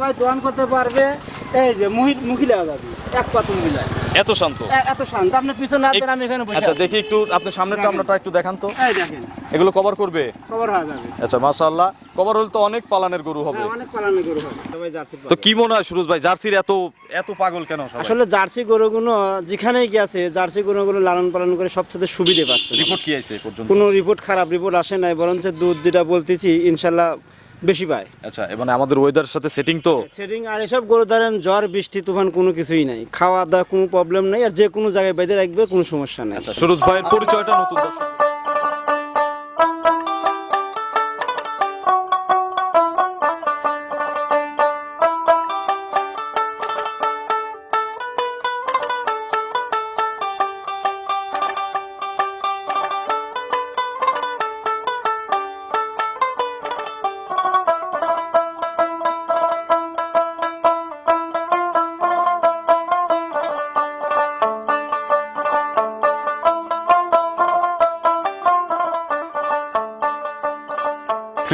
সবাই দোয়ান করতে পারবে। এই যে এক পাত এত শান্ত? এত শান্ত। আপনি পিছনে হাত দেন আমি এখানে বসে আচ্ছা দেখি একটু আপনি সামনের চামড়াটা একটু দেখান তো। এই দেখেন। এগুলো কভার করবে? খবর হয়ে যাবে। আচ্ছা মাশাআল্লাহ। কভার হলে তো অনেক পালানের গরু হবে। হ্যাঁ, অনেক পালানো গরু হবে। সবাই জার্সি তো কি মনে হয় সুরজ ভাই জার্সির এত এত পাগল কেন সবাই? আসলে জার্সি গরুগুলো যেখানেই গেছে জার্সি গরুগুলো লালন পালন করে সবচেয়ে সুবিধে পাচ্ছে। রিপোর্ট কি আছে পর্যন্ত? কোনো রিপোর্ট খারাপ রিপোর্ট আসে নাই। বরঞ্চ দুধ যেটা বলতেছি ইনশাল্লাহ বেশি পায়। আচ্ছা মানে আমাদের ওয়েদার সাথে সেটিং তো? সেটিং আর এসব গরু ধরেন জ্বর বৃষ্টি তুফান কোনো কিছুই নাই। খাওয়া দাওয়া কোনো প্রবলেম নেই আর যে কোনো জায়গায় বেঁধে রাখবে কোনো সমস্যা নেই। আচ্ছা সুরজ ভাইয়ের পরিচয়টা নতুন দর্শক।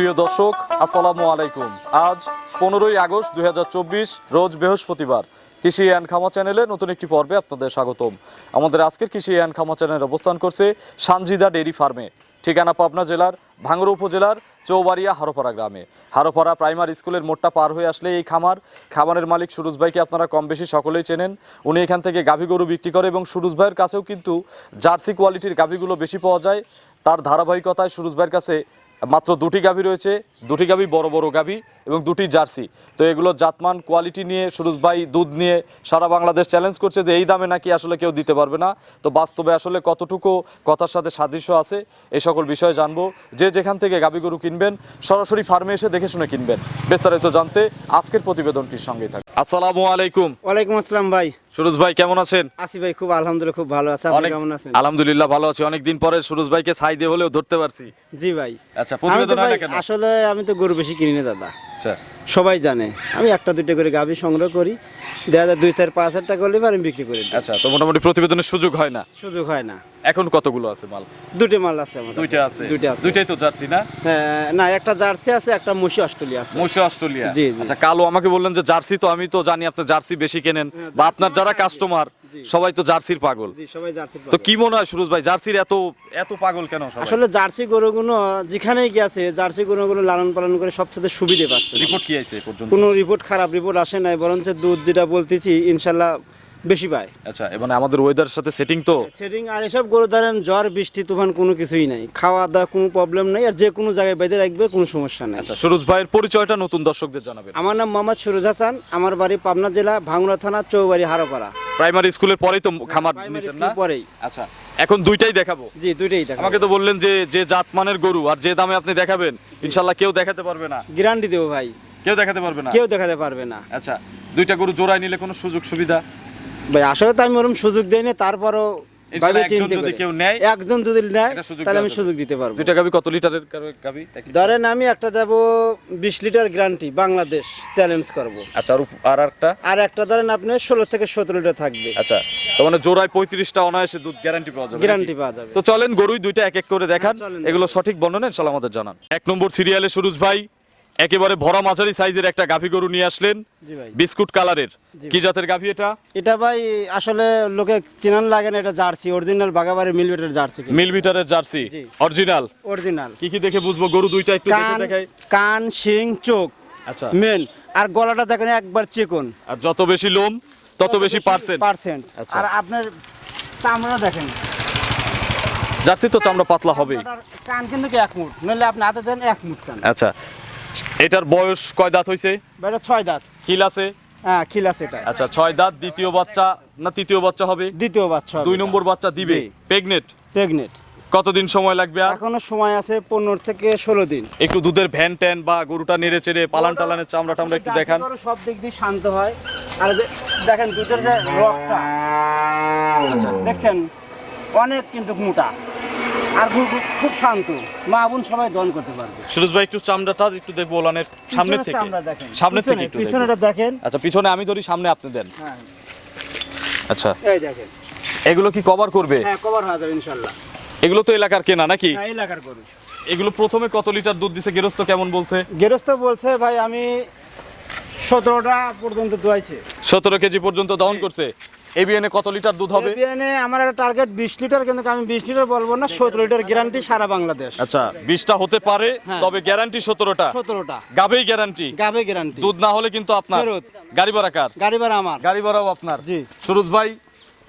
প্রিয় দর্শক, আসসালামু আলাইকুম। আজ পনেরোই আগস্ট দুই হাজার চব্বিশ, রোজ বৃহস্পতিবার কৃষি অ্যান্ড খামা চ্যানেলে নতুন একটি পর্বে আপনাদের স্বাগতম। আমাদের আজকের কৃষি অ্যান্ড খামা চ্যানেল অবস্থান করছে সানজিদা ডেইরি ফার্মে, ঠিকানা পাবনা জেলার ভাঙ্গড়া উপজেলার চৌবাড়িয়া হারোপাড়া গ্রামে। হারোপাড়া প্রাইমারি স্কুলের মোড়টা পার হয়ে আসলে এই খামার। খামারের মালিক সুরুজ ভাইকে আপনারা কম বেশি সকলেই চেনেন। উনি এখান থেকে গাভী গরু বিক্রি করে এবং সুরুজ ভাইয়ের কাছেও কিন্তু জার্সি কোয়ালিটির গাভীগুলো বেশি পাওয়া যায়। তার ধারাবাহিকতায় সুরুজ ভাইয়ের কাছে মাত্র দুটি গাভী রয়েছে। দুটি গাভী বড় বড় গাভী এবং দুটি জার্সি। তো এগুলো জাতমান কোয়ালিটি নিয়ে সুরুজ ভাই দুধ নিয়ে সারা বাংলাদেশ চ্যালেঞ্জ করছে যে এই দামে নাকি আসলে কেউ দিতে পারবে না। তো বাস্তবে আসলে কতটুকু কথার সাথে সাদৃশ্য আছে এই সকল বিষয়ে জানব। যে যেখান থেকে গাভী গরু কিনবেন সরাসরি ফার্মে এসে দেখে শুনে কিনবেন। বিস্তারিত জানতে আজকের প্রতিবেদনটির সঙ্গেই থাকবে আসসালামু আলাইকুম। ওয়ালাইকুম আসসালাম ভাই। সুরজ ভাই কেমন আছেন? আসি ভাই খুব আলহামদুলিল্লাহ খুব ভালো আছে। আপনি অনেক কেমন আছেন? আলহামদুলিল্লাহ ভালো আছি। অনেকদিন পরে সুরজ ভাইকে ছাই দিয়ে হলেও ধরতে পারছি। জি ভাই। আচ্ছা প্রতিবেদন আসলে আমি তো গরু বেশি কিনি না দাদা। আচ্ছা। সবাই জানে। আমি একটা দুইটা করে গাভী সংগ্রহ করি। দেখা যায় দুই চার পাঁচ হাজার টাকা হলে আমি বিক্রি করি দিই। আচ্ছা তো মোটামুটি প্রতিবেদনের সুযোগ হয় না? সুযোগ হয় না। এখন কতগুলো আছে মাল? দুটো মাল আছে আমার। দুইটা আছে? দুইটা আছে। দুইটাই তো জার্সি না? হ্যাঁ, না একটা জার্সি আছে একটা মুশি অস্ট্রেলিয়া আছে। মহিষা অস্ট্রেলিয়া? জি, জি। আচ্ছা কালো আমাকে বললেন যে জার্সি তো আমি তো জানি আপনি জার্সি বেশি কেনেন। বা আপনার যারা কাস্টমার সবাই তো জার্সির পাগল। সবাই তো কি মনে হয় সুরজ ভাই জার্সির এত এত পাগল কেন আসলে জার্সি গরুগুলো যেখানেই গেছে জার্সি গরুগুলো লালন পালন করে সবচেয়ে সুবিধে পাচ্ছে। রিপোর্ট কি আছে কোনো রিপোর্ট খারাপ রিপোর্ট আসে নাই বরঞ্চ দুধ যেটা বলতেছি ইনশাল্লাহ বেশি পায়। আচ্ছা মানে আমাদের ওয়েদারের সাথে সেটিং তো? সেটিং আর এসব গরু ধরেন জ্বর বৃষ্টি তুফান কোনো কিছুই নাই। খাওয়া দাওয়া কোনো প্রবলেম নেই আর যে কোনো জায়গায় বেঁধে রাখবে কোনো সমস্যা নেই। আচ্ছা সুরজ ভাইয়ের পরিচয়টা নতুন দর্শকদের জানাবেন। আমার নাম মোহাম্মদ সুরজ হাসান আমার বাড়ি পাবনা জেলা ভাঙড়া থানা চৌবাড়ি হারোপাড়া। প্রাইমারি স্কুলের পরেই তো খামার নিয়েছেন না? পরেই। আচ্ছা এখন দুইটাই দেখাবো? জি দুইটাই দেখা আমাকে তো বললেন যে যে জাতমানের গরু আর যে দামে আপনি দেখাবেন ইনশাল্লাহ কেউ দেখাতে পারবে না। গ্যারান্টি দেবো ভাই। কেউ দেখাতে পারবে না? কেউ দেখাতে পারবে না। আচ্ছা দুইটা গরু জোড়ায় নিলে কোনো সুযোগ সুবিধা ভাই আসলে তো আমি ওরকম সুযোগ দেই না তারপরও ভাবে একজন যদি কেউ নেয়, একজন যদি নেয় তাহলে আমি সুযোগ দিতে পারব। দুইটা গাবি কত লিটারের গাবি-? ধরেন আমি একটা দেবো বিশ লিটার গ্যারান্টি বাংলাদেশ চ্যালেঞ্জ করব। আচ্ছা আর একটা? আর একটা ধরেন আপনি ষোলো থেকে সতেরো লিটার থাকবে। আচ্ছা তো মানে জোড়ায় পঁয়ত্রিশটা অনায়াসে দুধ গ্যারান্টি পাওয়া যাবে গ্যারান্টি পাওয়া যাবে। তো চলেন গরুই দুইটা এক এক করে দেখান হ্যাঁ, এগুলো সঠিক বর্ণনা ইনশাল্লাহ আমাদের জানান। এক নম্বর সিরিয়ালে সুরুজ ভাই একেবারে ভরা মাঝারি সাইজের একটা গাভী গরু নিয়ে আসলেন। বিস্কুট কালারের। কি জাতের গাভী এটা? এটা ভাই আসলে লোকে চিনান লাগে না এটা জার্সি। অরিজিনাল বাগাবাড়ি মিলবেটের জার্সি মিল বিটারের জার্সি। অরিজিনাল অরিজিনাল কি কি দেখে বুঝব? গরু দুইটা একটু দেখে দেখাই। কান শিং চোখ। আচ্ছা। মেন আর গলাটা দেখেন একবার চিকন। আর যত বেশি লোম তত বেশি পার্সেন্ট পার্সেন্ট আচ্ছা। আর আপনার চামড়া দেখেন। জার্সি তো চামড়া পাতলা হবেই। কান কিন্তু কি এক মুঠ? নইলে আপনি হাতে দেন এক মুঠ কান। আচ্ছা। এটার বয়স কয় দাঁত হইছে? বা এটা ছয় দাঁত। কিল আছে? হ্যাঁ খিল আছে এটা। আচ্ছা ছয় দাঁত দ্বিতীয় বাচ্চা না তৃতীয় বাচ্চা হবে? দ্বিতীয় বাচ্চা দুই নম্বর বাচ্চা দিবে। প্রেগনেট প্রেগনেন্ট কতদিন সময় লাগবে এখনও সময় আছে পনেরো থেকে ষোলো দিন। একটু দুধের ভ্যান ট্যান বা গরুটা নেড়ে চেড়ে পালান টালানের চামড়া টামড়া একটু দেখান। সব দিক দিয়ে শান্ত হয়। আর দেখেন দুধের যে রকটা দেখছেন? অনেক কিন্তু মোটা। আর খুব খুব শান্ত। মা বোন সবাই দন করতে পারবে। সুরজ ভাই একটু চামড়াটা একটু দেখব ওলানের পিছনের থেকে। সামনের থেকে একটু পিছনেটা দেখেন। আচ্ছা পিছনে আমি ধরি সামনে আপনি দেন। হ্যাঁ। আচ্ছা। এই দেখেন। এগুলো কি কভার করবে? হ্যাঁ কভার হয়ে যাবে ইনশাল্লাহ। এগুলো তো এলাকার কেনা নাকি? হ্যাঁ এলাকার গরু। এগুলো প্রথমে কত লিটার দুধ দিছে? গেরস্ত কেমন বলছে? গেরস্ত বলছে ভাই আমি সতেরোটা পর্যন্ত দোয়াইছে। সতেরো কেজি পর্যন্ত দহন করছে। এবিএনে কত লিটার দুধ হবে? এবিএনে আমার একটা টার্গেট বিশ লিটার কিন্তু আমি বিশ লিটার বলব না সতেরো লিটার গ্যারান্টি সারা বাংলাদেশ। আচ্ছা বিশটা হতে পারে হ্যাঁ। তবে গ্যারান্টি সতেরোটা। সতেরোটা। গাবেই গ্যারান্টি গাবে গ্যারান্টি দুধ না হলে কিন্তু আপনার। গাড়ি ভাড়া কার? গাড়ি ভাড়া আমার। গাড়ি ভাড়াও আপনার। জি। সুরজ ভাই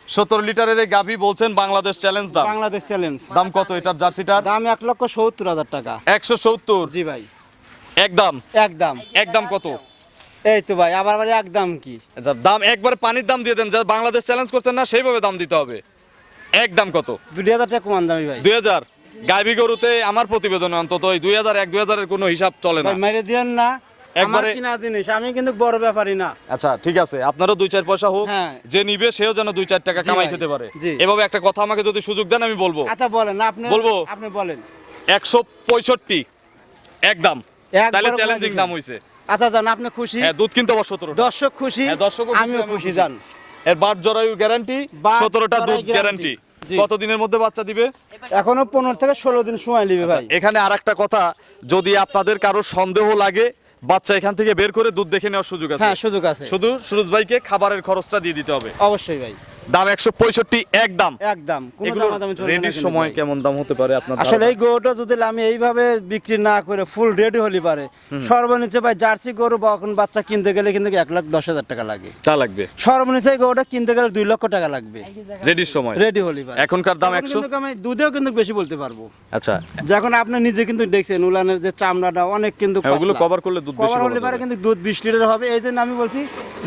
সত্তর লিটারের এই গাভি বলছেন বাংলাদেশ চ্যালেঞ্জ দাম। বাংলাদেশ চ্যালেঞ্জ দাম কত এটার জার্সিটার? দাম এক লক্ষ সত্তর হাজার টাকা। একশো সত্তর। জি ভাই। একদম একদম একদম কত? এই তো ভাই আবার আবার একদম কি? আচ্ছা, দাম একবার পানির দাম দিয়ে দেন যা বাংলাদেশ চ্যালেঞ্জ করছেন না সেইভাবে দাম দিতে হবে। একদম কত? দুই হাজার টাকা কমান দামি ভাই। দুই হাজার। গাইবি গরুতে আমার প্রতিবেদনে অন্তত ওই দুই হাজার এক দুই হাজারের কোনো হিসাব চলে না। মেরে দিয়েন না। একবারে- কিনা জিনিস আমি কিন্তু বড় ব্যাপারই না। আচ্ছা ঠিক আছে। আপনারও দুই চার পয়সা হোক হ্যাঁ। যে নিবে সেও যেন দুই চার টাকা কামাই খেতে পারে। এভাবে একটা কথা আমাকে যদি সুযোগ দেন আমি বলব। আচ্ছা বলেন না আপনি বলব? আপনি বলেন। একশো পঁয়ষট্টি। একদম তাহলে চ্যালেঞ্জিং দাম হয়েছে আচ্ছা জান আপনি খুশি? হ্যাঁ দুধ কিন্তু আবার সতেরো দর্শক খুশি? হ্যাঁ, দর্শকও আমিও খুশি। জান। এর জরায়ু গ্যারান্টি সতেরোটা দুধ গ্যারান্টি। জি। কত দিনের মধ্যে বাচ্চা দিবে? এখনও পনেরো থেকে ষোলো দিন সময় নিবে ভাই। এখানে আর একটা কথা যদি আপনাদের কারও সন্দেহ লাগে বাচ্চা এখান থেকে বের করে দুধ দেখে নেওয়ার সুযোগ আছে। হ্যাঁ সুযোগ আছে। শুধু সুরজ ভাইকে খাবারের খরচটা দিয়ে দিতে হবে। অবশ্যই ভাই। দাম একশো পঁয়ষট্টি একদম। একদম রেডির সময় কেমন দাম হতে পারে আপনার আসলে এই গরুটা যদি আমি এইভাবে বিক্রি না করে ফুল রেডি হলি পারে সর্বনিচে ভাই জার্সি গরু বা এখন বাচ্চা কিনতে গেলে কিন্তু এক লাখ দশ হাজার টাকা লাগে। তা লাগবে। সর্বনিচে গরুটা কিনতে গেলে দুই লক্ষ টাকা লাগবে। রেডির সময়। রেডি হলি পারে। এখনকার দাম একশো? আমি দুধেও কিন্তু বেশি বলতে পারব। আচ্ছা। যখন আপনি নিজে কিন্তু দেখছেন উলানের যে চামড়াটা অনেক কিন্তু হ্যাঁ, ওগুলো কভার করলে দুধ বেশি কভার হলে পারে কিন্তু দুধ বিশ লিটার হবে। এই জন্য আমি বলছি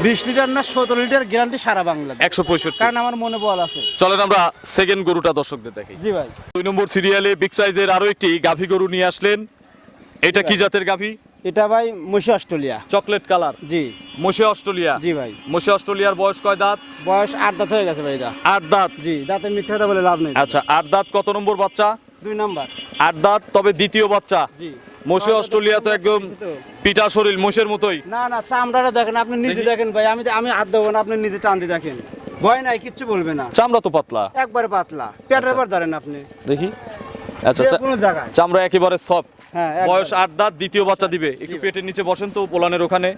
বিশ লিটার না সতেরো লিটার গ্যারান্টি সারা বাংলাদেশ। একশো পঁয়ষট্টি। কারণ আমার মনে বল আছে। চলেন আমরা সেকেন্ড গরুটা দর্শকদের দেখি জি ভাই। দুই নম্বর সিরিয়ালে বিগ সাইজের আরও একটি গাভী গরু নিয়ে আসলেন। এটা কি জাতের গাভী? এটা ভাই মুশি অস্ট্রেলিয়া। Chocolate colour. জি। মোশে অস্ট্রেলিয়া? জি ভাই। মোশে অস্ট্রেলিয়ার বয়স কয় দাঁত? বয়স আট দাঁত হয়ে গেছে ভাই এটা। আট দাঁত? জি দাঁতে মিথ্যা কথা বলে লাভ নেই। আচ্ছা আট দাঁত কত নম্বর বাচ্চা? দুই নাম্বার। আট দাঁত তবে দ্বিতীয় বাচ্চা। জি। মোশে অস্ট্রেলিয়া তো একদম পিটা শরীর মোষের মতোই। না না চামড়াটা দেখেন আপনি নিজে দেখেন ভাই আমি আমি হাত দেবো না আপনি নিজে টান দিয়ে দেখেন। ভয় নাই কিচ্ছু বলবে না। চামড়া তো পাতলা। একবারে পাতলা। পেটের পর ধরেন আপনি। দেখি। আচ্ছা আচ্ছা। চামড়া একেবারে সফট হ্যাঁ। বয়স আট দাঁত দ্বিতীয় বাচ্চা দিবে। একটু পেটের নিচে বসেন তো পোলানের ওখানে।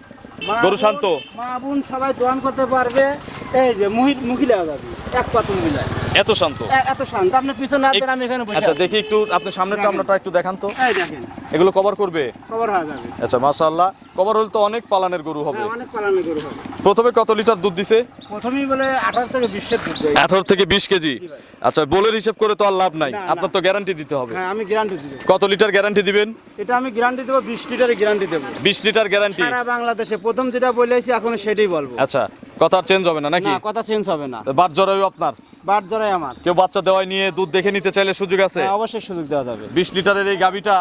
গরু শান্ত। মা বোন সবাই দোয়ান করতে পারবে। এই যে মহি- মহিলা যাবে এক পাত্র মহিলা এত শান্ত? এত শান্ত। আপনি পিছনে দেন আমি এখানে বসে আচ্ছা দেখি একটু আপনি সামনের দেখেন। একটু দেখান তো। এই দেখেন। এগুলো কভার করবে? খবর হয়ে যাবে। আচ্ছা মাশাআল্লাহ। কভার হলে তো অনেক পালানের গরু হবে। হ্যাঁ অনেক পালানো গরু হবে। প্রথমে কত লিটার দুধ দিছে? প্রথমেই বলে আঠারো থেকে বিশের দুধ দেয়। আঠারো থেকে বিশ কেজি। আচ্ছা বলের হিসেব করে তো আর লাভ নাই। না, না। আপনার তো গ্যারান্টি দিতে হবে। হ্যাঁ আমি গ্যারান্টি দিব কত লিটার গ্যারান্টি দিবেন? এটা আমি গ্যারান্টি দেবো বিশ লিটারের গ্যারান্টি দেবো। বিশ লিটার গ্যারান্টি সারা বাংলাদেশে প্রথম যেটা বলেছি এখন সেটাই বলব। আচ্ছা কথা চেঞ্জ হবে না নাকি? না কথা চেঞ্জ হবে না। বাদ জরায়ু আপনার? বাট জড়াই আমার। কেউ বাচ্চা দেওয়াই নিয়ে দুধ দেখে নিতে চাইলে সুযোগ আছে? হ্যাঁ, অবশ্যই সুযোগ দেওয়া যাবে। বিশ লিটারের এই গাবিটা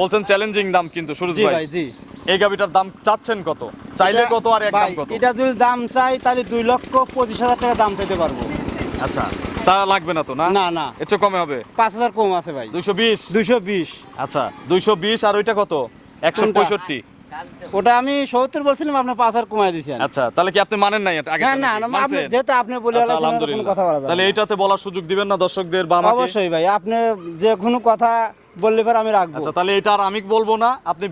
বলছেন চ্যালেঞ্জিং দাম কিন্তু সুরজ জি ভাই। ভাই জি। এই গাবিটার দাম চাচ্ছেন কত? চাইলে কত আর একদম ভাই, কত? এটা যদি দাম চাই তাহলে দুই লক্ষ পঁচিশ হাজার টাকা দাম চাইতে পারব। আচ্ছা তা লাগবে না তো না? না না। চেয়ে কমে হবে? পাঁচ হাজার কম আছে ভাই। দুইশো বিশ? দুইশো বিশ। আচ্ছা দুইশো বিশ আর ওইটা কত? একশো কোনটা? পঁয়ষট্টি। ওটা আমি সত্তর বলছিলাম আপনার পাঁচ দিয়েছেন আচ্ছা তাহলে কি আপনি মানেন নাই আগে না না আপনি যেহেতু আপনি বলে আচ্ছা, আলহামদুলিল্লাহ। কথা বলা তাহলে এইটাতে বলার সুযোগ দিবেন না দর্শকদের বা আমাকে? অবশ্যই ভাই আপনি যে কোনো কথা বললে পর আমি রাখব। আচ্ছা তাহলে এটা আর আমি বলব না আপনি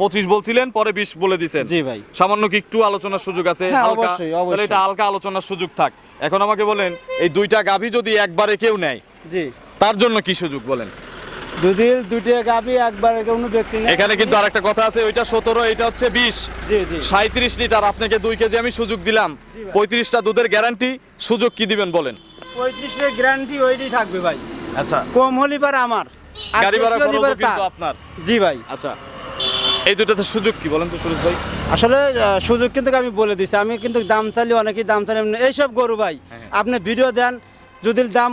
পঁচিশ বলছিলেন পরে বিশ বলে দিছেন। জি ভাই। সামান্য কি একটু আলোচনার সুযোগ আছে হ্যাঁ, হালকা। তাহলে এটা হালকা আলোচনার সুযোগ থাক। এখন আমাকে বলেন এই দুইটা গাভী যদি একবারে কেউ নেয় জি। তার জন্য কি সুযোগ বলেন? যদি দুইটা গাবি একবার কোনো ব্যক্তি এখানে কিন্তু আরেকটা কথা আছে ওইটা সতেরো এটা হচ্ছে বিশ। জি জি। সাঁত্রিশ লিটার আপনাকে দুই কেজি আমি সুযোগ দিলাম। পঁয়ত্রিশটা দুধের গ্যারান্টি সুযোগ কি দিবেন বলেন? পঁয়ত্রিশের গ্যারান্টি ওইটাই থাকবে ভাই। আচ্ছা। কম হলি পারে আমার গাড়ি ভাড়া কিন্তু আপনার। জি ভাই। আচ্ছা। এই দুটাতে সুযোগ কি বলেন তো সুরেশ ভাই? আসলে সুযোগ কিন্তু আমি বলে দিচ্ছি আমি কিন্তু দাম চালি অনেকেই দাম চালি এইসব গরু ভাই হ্যাঁ। আপনি ভিডিও দেন যদি দাম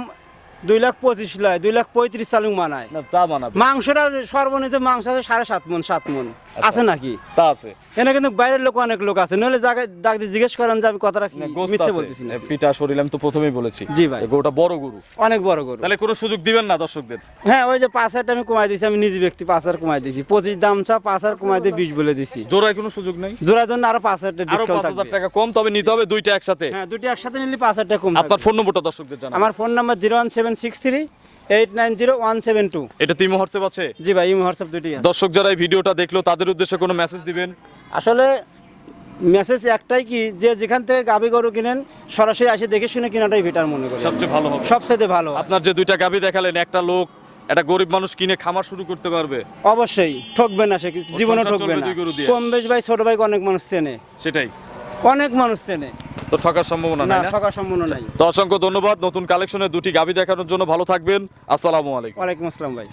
দুই লাখ পঁচিশ লয় দুই লাখ পঁয়ত্রিশ চালুক মানায় তা মানাবে মাংসটা সর্বনিচে মাংস আছে সাড়ে সাত মন সাত মন। আছে নাকি? তা আছে। এখানে কিন্তু বাইরের লোক অনেক লোক আছে নইলে জায়গায় ডাক দিয়ে জিজ্ঞেস করেন যে আমি কথাটা কি না, গোস্ত মিথ্যে বলতেছি না পিঠা আমি তো প্রথমেই বলেছি। জি ভাই। এ গরুটা বড় গরু। অনেক বড় গরু। তাহলে কোনো সুযোগ দিবেন না দর্শকদের? হ্যাঁ ওই যে পাঁচ হাজারটা আমি কমাই দিয়েছি আমি নিজে ব্যক্তি পাঁচ হাজার কমাই দিয়েছি। পঁচিশ দাম চা পাঁচ হাজার কমাই দিয়ে বিশ বলে দিছি জোড়ায় কোনো সুযোগ নেই? জোড়ার জন্য আরও পাঁচ হাজার আরও ডিসকাউন্ট পাঁচ হাজার টাকা কম তবে নিতে হবে দুইটা একসাথে। হ্যাঁ দুইটা একসাথে নিলে পাঁচ হাজার টাকা কম আপনার। ফোন নম্বরটা দর্শকদের জানান। আমার phone number zero one seven six three eight nine zero one seven two এটা তিমো হোয়াটসঅ্যাপ আছে? জি ভাই ইমো হোয়াটসঅ্যাপ দুটি দর্শক যারা এই ভিডিওটা দেখল তাদের উদ্দেশ্যে কোনো মেসেজ দিবেন? আসলে মেসেজ একটাই কি যে যেখান থেকে গরু কিনেন সরাসরি এসে দেখে শুনে কেনাটাই বেটার মনে করি সবচেয়ে ভালো হবে। সবচেয়ে ভালো। আপনার যে দুইটা গাভী দেখালেন একটা লোক একটা গরিব মানুষ কিনে খামার শুরু করতে পারবে। অবশ্যই ঠকবে না সে জীবনে ঠকবে না। কম বেশ ভাই ছোট ভাই অনেক মানুষ চেনে। সেটাই। অনেক মানুষ চেনে। তো ঠকার সম্ভাবনা না ঠকার সম্ভাবনা নাই। তো অসংখ্য ধন্যবাদ নতুন কালেকশনের দুটি গাভী দেখানোর জন্য ভালো থাকবেন। আসসালামু আলাইকুম। ওয়ালাইকুম আসসালাম ভাই।